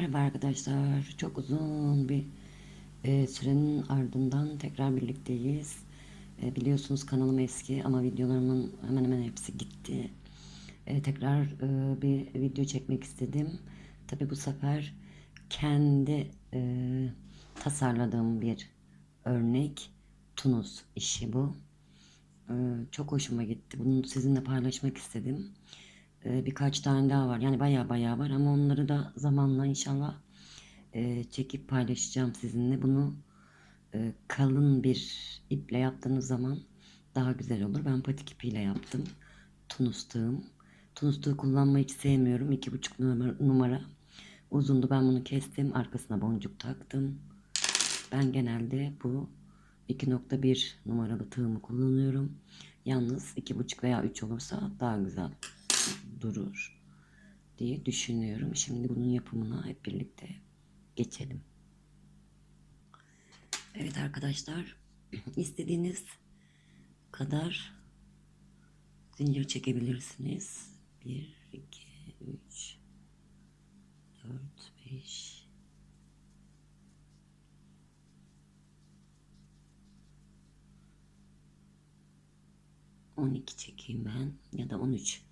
Merhaba arkadaşlar. Çok uzun bir e, sürenin ardından tekrar birlikteyiz. E, biliyorsunuz kanalım eski ama videolarımın hemen hemen hepsi gitti. E, tekrar e, bir video çekmek istedim. Tabi bu sefer kendi e, tasarladığım bir örnek. Tunus işi bu. E, çok hoşuma gitti. Bunu sizinle paylaşmak istedim. Ee, birkaç tane daha var. Yani baya baya var ama onları da zamanla inşallah e, çekip paylaşacağım sizinle. Bunu e, kalın bir iple yaptığınız zaman daha güzel olur. Ben patik ipiyle yaptım. Tunus tığım. Tunus tığı kullanmayı hiç sevmiyorum. 2,5 numara, numara uzundu. Ben bunu kestim. Arkasına boncuk taktım. Ben genelde bu 2.1 numaralı tığımı kullanıyorum. Yalnız 2.5 veya 3 olursa daha güzel durur diye düşünüyorum. Şimdi bunun yapımına hep birlikte geçelim. Evet arkadaşlar istediğiniz kadar zincir çekebilirsiniz. 1, 2, 3, 4, 5, On iki çekeyim ben ya da on üç.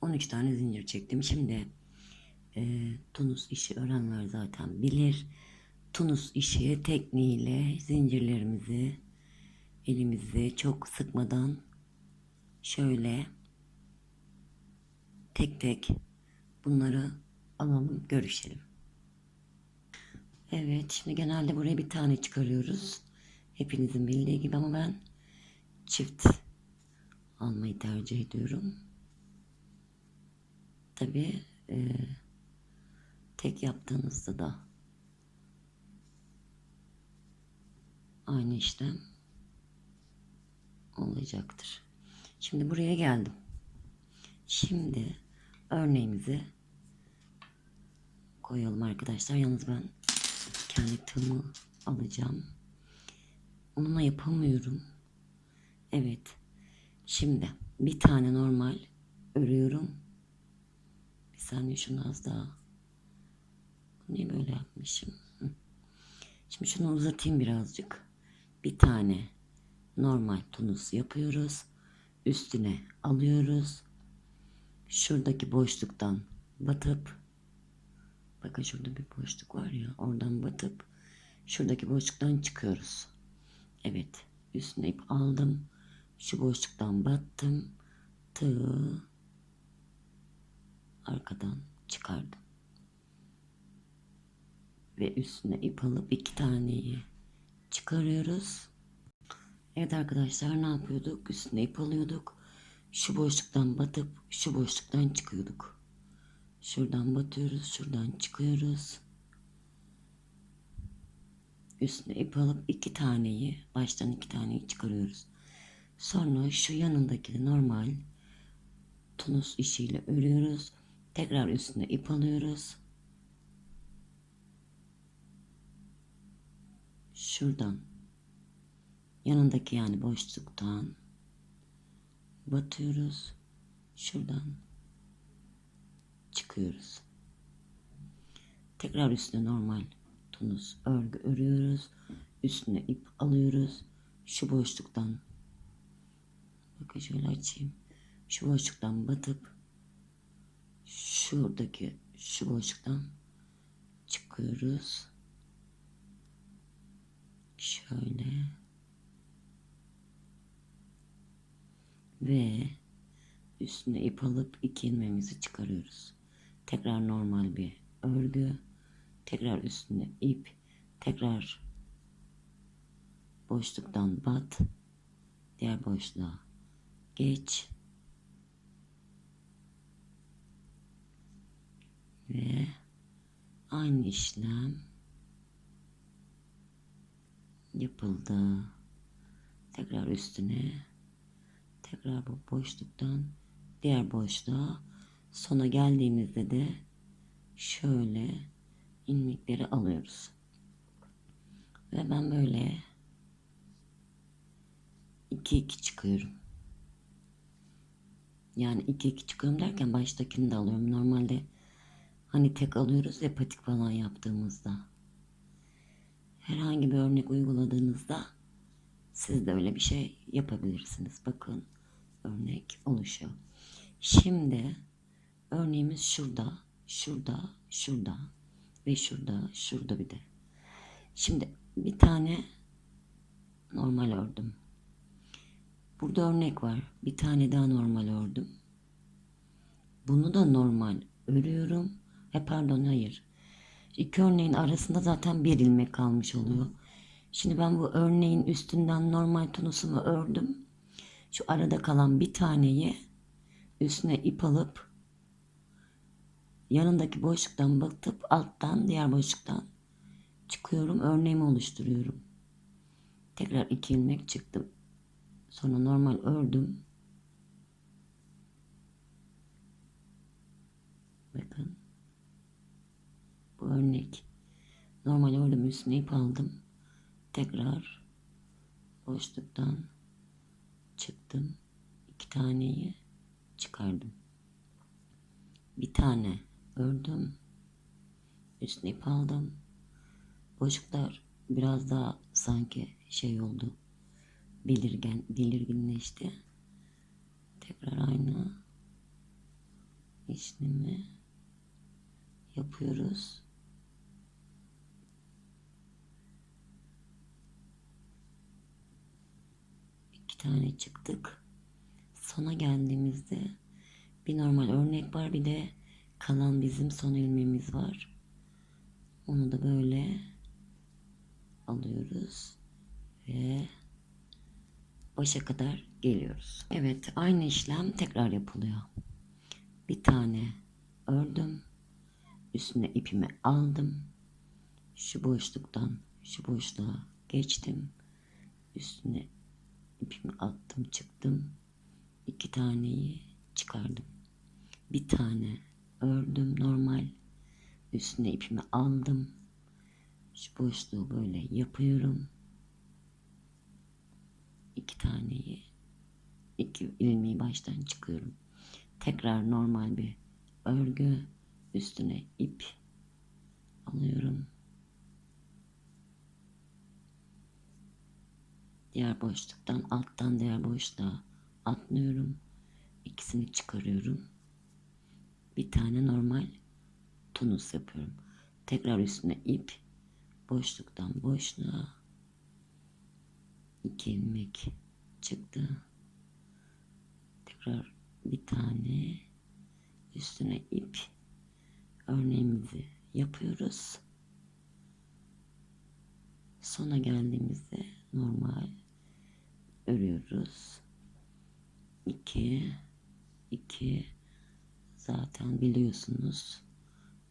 13 tane zincir çektim. Şimdi e, Tunus işi öğrenenler zaten bilir. Tunus işi tekniğiyle zincirlerimizi elimizi çok sıkmadan şöyle tek tek bunları alalım görüşelim. Evet şimdi genelde buraya bir tane çıkarıyoruz. Hepinizin bildiği gibi ama ben çift almayı tercih ediyorum. Tabi e, tek yaptığınızda da aynı işlem olacaktır. Şimdi buraya geldim. Şimdi örneğimizi koyalım arkadaşlar. Yalnız ben kendi tığımı alacağım. Onunla yapamıyorum. Evet. Şimdi bir tane normal örüyorum. Bir saniye şunu az daha. Niye böyle yapmışım? Şimdi şunu uzatayım birazcık. Bir tane normal tunus yapıyoruz. Üstüne alıyoruz. Şuradaki boşluktan batıp bakın şurada bir boşluk var ya oradan batıp şuradaki boşluktan çıkıyoruz. Evet üstüne ip aldım. Şu boşluktan battım. Tığı arkadan çıkardım. Ve üstüne ip alıp iki taneyi çıkarıyoruz. Evet arkadaşlar ne yapıyorduk? Üstüne ip alıyorduk. Şu boşluktan batıp şu boşluktan çıkıyorduk. Şuradan batıyoruz, şuradan çıkıyoruz. Üstüne ip alıp iki taneyi, baştan iki taneyi çıkarıyoruz. Sonra şu yanındaki normal tunus işiyle örüyoruz. Tekrar üstüne ip alıyoruz. Şuradan yanındaki yani boşluktan batıyoruz. Şuradan çıkıyoruz. Tekrar üstüne normal tunus örgü örüyoruz. Üstüne ip alıyoruz. Şu boşluktan bakın şöyle açayım. Şu boşluktan batıp şuradaki şu boşluktan çıkıyoruz. Şöyle. Ve üstüne ip alıp iki ilmeğimizi çıkarıyoruz. Tekrar normal bir örgü. Tekrar üstüne ip. Tekrar boşluktan bat. Diğer boşluğa geç. Ve aynı işlem yapıldı. Tekrar üstüne tekrar bu boşluktan diğer boşluğa sona geldiğimizde de şöyle ilmekleri alıyoruz. Ve ben böyle 2 2 çıkıyorum. Yani 2 2 çıkıyorum derken baştakini de alıyorum. Normalde Hani tek alıyoruz ya patik falan yaptığımızda. Herhangi bir örnek uyguladığınızda siz de öyle bir şey yapabilirsiniz. Bakın örnek oluşuyor. Şimdi örneğimiz şurada, şurada, şurada ve şurada, şurada bir de. Şimdi bir tane normal ördüm. Burada örnek var. Bir tane daha normal ördüm. Bunu da normal örüyorum. He pardon hayır. İki örneğin arasında zaten bir ilmek kalmış oluyor. Şimdi ben bu örneğin üstünden normal tunusumu ördüm. Şu arada kalan bir taneyi üstüne ip alıp yanındaki boşluktan batıp alttan diğer boşluktan çıkıyorum. Örneğimi oluşturuyorum. Tekrar iki ilmek çıktım. Sonra normal ördüm. Bakın. Bu örnek. Normal ördüm üstüne ip aldım. Tekrar boşluktan çıktım. İki taneyi çıkardım. Bir tane ördüm. Üstüne ip aldım. Boşluklar biraz daha sanki şey oldu. Belirgen, belirginleşti. Tekrar aynı işlemi yapıyoruz. İki tane çıktık. Sona geldiğimizde bir normal örnek var bir de kalan bizim son ilmeğimiz var. Onu da böyle alıyoruz ve başa kadar geliyoruz. Evet aynı işlem tekrar yapılıyor. Bir tane ördüm. Üstüne ipimi aldım. Şu boşluktan şu boşluğa geçtim. Üstüne attım çıktım. İki taneyi çıkardım. Bir tane ördüm normal. Üstüne ipimi aldım. Şu boşluğu böyle yapıyorum. İki taneyi iki ilmeği baştan çıkıyorum. Tekrar normal bir örgü üstüne ip alıyorum. Diğer boşluktan alttan diğer boşluğa atlıyorum. İkisini çıkarıyorum. Bir tane normal tunus yapıyorum. Tekrar üstüne ip boşluktan boşluğa iki ilmek çıktı. Tekrar bir tane üstüne ip örneğimizi yapıyoruz. Sona geldiğimizde örüyoruz. 2 2 zaten biliyorsunuz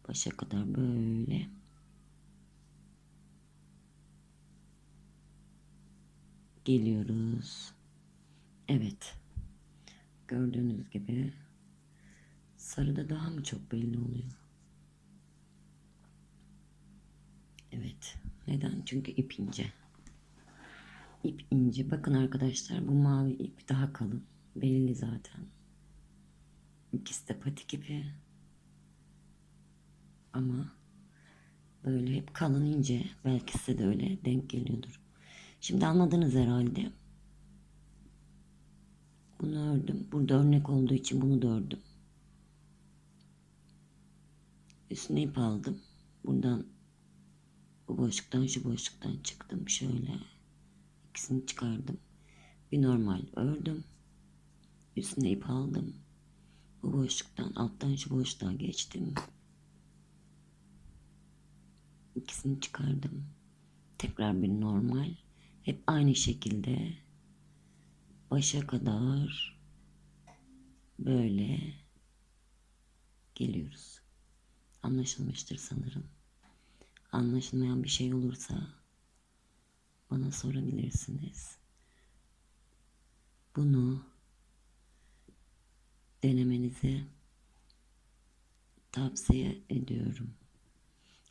başa kadar böyle geliyoruz. Evet. Gördüğünüz gibi sarıda daha mı çok belli oluyor? Evet. Neden? Çünkü ip ince. İp ince. Bakın arkadaşlar bu mavi ip daha kalın. Belli zaten. İkisi de patik ipi. Ama böyle hep kalın ince. Belki size de öyle denk geliyordur. Şimdi anladınız herhalde. Bunu ördüm. Burada örnek olduğu için bunu da ördüm. Üstüne ip aldım. Buradan bu boşluktan şu boşluktan çıktım. Şöyle ikisini çıkardım. Bir normal ördüm. Üstüne ip aldım. Bu boşluktan alttan şu boşluğa geçtim. İkisini çıkardım. Tekrar bir normal. Hep aynı şekilde başa kadar böyle geliyoruz. Anlaşılmıştır sanırım. Anlaşılmayan bir şey olursa bana sorabilirsiniz. Bunu denemenizi tavsiye ediyorum.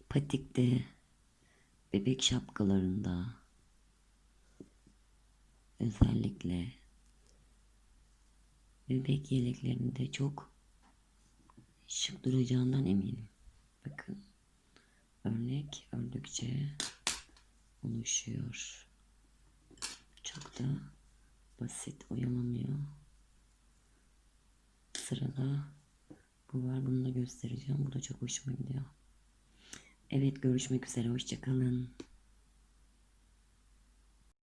Patikte, bebek şapkalarında özellikle bebek yeleklerinde çok şık duracağından eminim. Bakın. Örnek ördükçe oluşuyor. Çok da basit oyalamıyor. Sırada bu var. Bunu da göstereceğim. Bu da çok hoşuma gidiyor. Evet görüşmek üzere. Hoşçakalın.